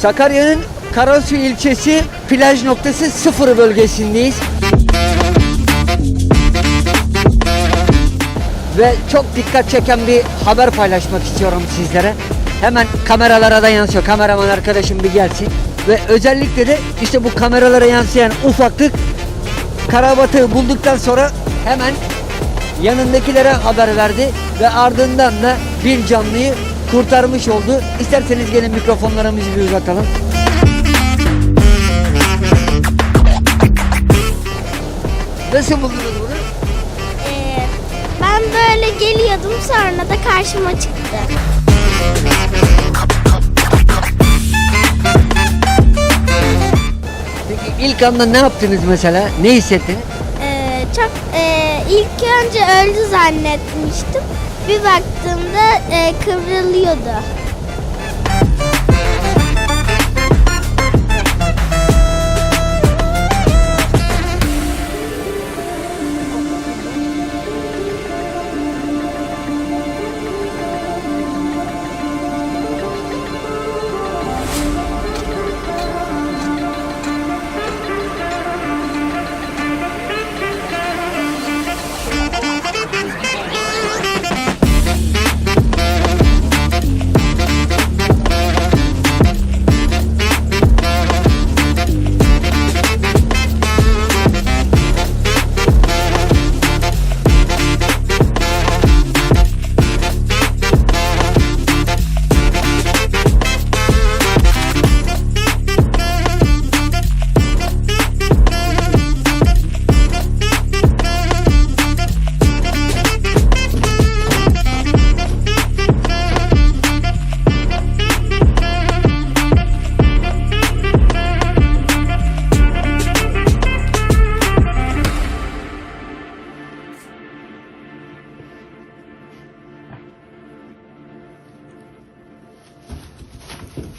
Sakarya'nın Karasu ilçesi plaj noktası sıfır bölgesindeyiz. Ve çok dikkat çeken bir haber paylaşmak istiyorum sizlere. Hemen kameralara da yansıyor. Kameraman arkadaşım bir gelsin. Ve özellikle de işte bu kameralara yansıyan ufaklık karabatığı bulduktan sonra hemen yanındakilere haber verdi ve ardından da bir canlıyı kurtarmış oldu. İsterseniz gelin mikrofonlarımızı bir uzatalım. Nasıl buldunuz bunu? Ee, ben böyle geliyordum sonra da karşıma çıktı. Peki ilk anda ne yaptınız mesela? Ne hissettiniz? Ee, çok e, ilk önce öldü zannetmiştim. Bir baktığımda e, kıvrılıyordu.